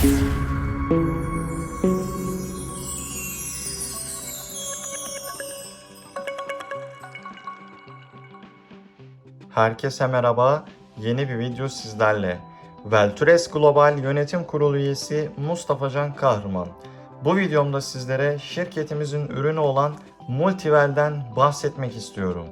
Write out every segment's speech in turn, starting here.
Herkese merhaba. Yeni bir video sizlerle. Veltures Global Yönetim Kurulu üyesi Mustafa Can Kahraman. Bu videomda sizlere şirketimizin ürünü olan Multivel'den bahsetmek istiyorum.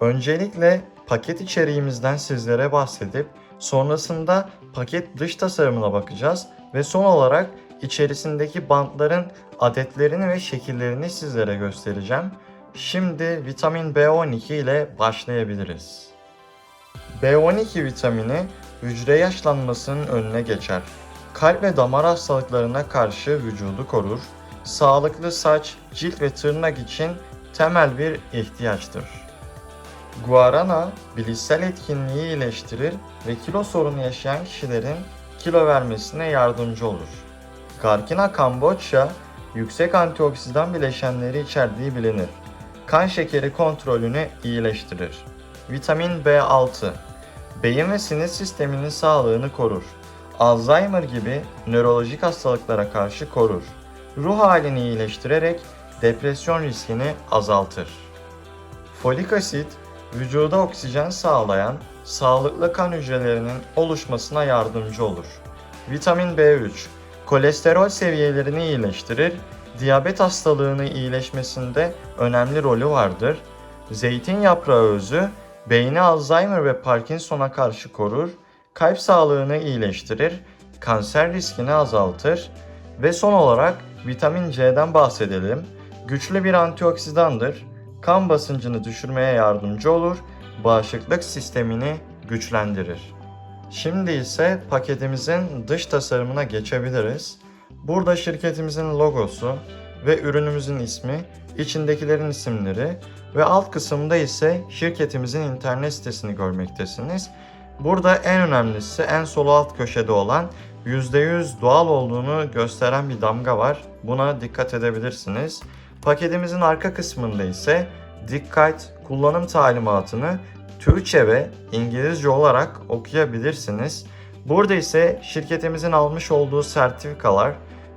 Öncelikle paket içeriğimizden sizlere bahsedip sonrasında paket dış tasarımına bakacağız ve son olarak içerisindeki bantların adetlerini ve şekillerini sizlere göstereceğim. Şimdi vitamin B12 ile başlayabiliriz. B12 vitamini hücre yaşlanmasının önüne geçer. Kalp ve damar hastalıklarına karşı vücudu korur. Sağlıklı saç, cilt ve tırnak için temel bir ihtiyaçtır. Guarana bilişsel etkinliği iyileştirir ve kilo sorunu yaşayan kişilerin kilo vermesine yardımcı olur. Garkina cambogia yüksek antioksidan bileşenleri içerdiği bilinir. Kan şekeri kontrolünü iyileştirir. Vitamin B6 beyin ve sinir sisteminin sağlığını korur. Alzheimer gibi nörolojik hastalıklara karşı korur. Ruh halini iyileştirerek depresyon riskini azaltır. Folik asit, vücuda oksijen sağlayan sağlıklı kan hücrelerinin oluşmasına yardımcı olur. Vitamin B3, kolesterol seviyelerini iyileştirir, diyabet hastalığını iyileşmesinde önemli rolü vardır. Zeytin yaprağı özü, beyni Alzheimer ve Parkinson'a karşı korur, kalp sağlığını iyileştirir, kanser riskini azaltır ve son olarak vitamin C'den bahsedelim. Güçlü bir antioksidandır kan basıncını düşürmeye yardımcı olur, bağışıklık sistemini güçlendirir. Şimdi ise paketimizin dış tasarımına geçebiliriz. Burada şirketimizin logosu ve ürünümüzün ismi, içindekilerin isimleri ve alt kısımda ise şirketimizin internet sitesini görmektesiniz. Burada en önemlisi en sol alt köşede olan %100 doğal olduğunu gösteren bir damga var. Buna dikkat edebilirsiniz. Paketimizin arka kısmında ise dikkat kullanım talimatını Türkçe ve İngilizce olarak okuyabilirsiniz. Burada ise şirketimizin almış olduğu sertifikalar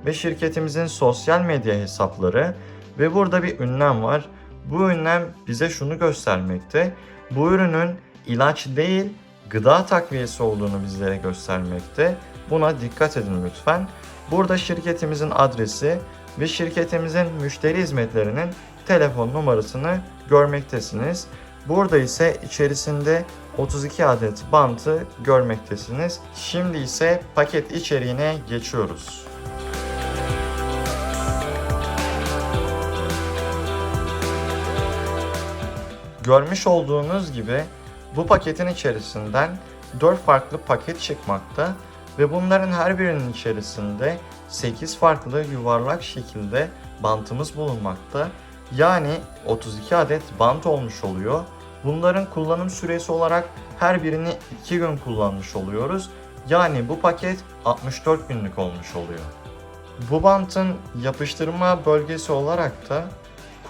ve şirketimizin sosyal medya hesapları ve burada bir ünlem var. Bu ünlem bize şunu göstermekte. Bu ürünün ilaç değil gıda takviyesi olduğunu bizlere göstermekte. Buna dikkat edin lütfen. Burada şirketimizin adresi ve şirketimizin müşteri hizmetlerinin telefon numarasını görmektesiniz. Burada ise içerisinde 32 adet bantı görmektesiniz. Şimdi ise paket içeriğine geçiyoruz. Görmüş olduğunuz gibi bu paketin içerisinden 4 farklı paket çıkmakta ve bunların her birinin içerisinde 8 farklı yuvarlak şekilde bantımız bulunmakta. Yani 32 adet bant olmuş oluyor. Bunların kullanım süresi olarak her birini 2 gün kullanmış oluyoruz. Yani bu paket 64 günlük olmuş oluyor. Bu bantın yapıştırma bölgesi olarak da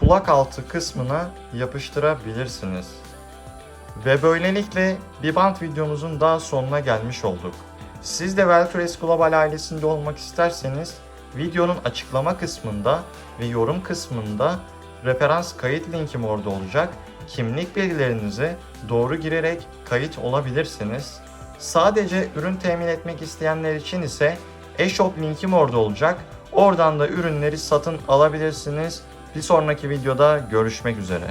kulak altı kısmına yapıştırabilirsiniz. Ve böylelikle bir bant videomuzun daha sonuna gelmiş olduk. Siz de Veltures Global ailesinde olmak isterseniz videonun açıklama kısmında ve yorum kısmında referans kayıt linkim orada olacak. Kimlik bilgilerinizi doğru girerek kayıt olabilirsiniz. Sadece ürün temin etmek isteyenler için ise e-shop linkim orada olacak. Oradan da ürünleri satın alabilirsiniz. Bir sonraki videoda görüşmek üzere.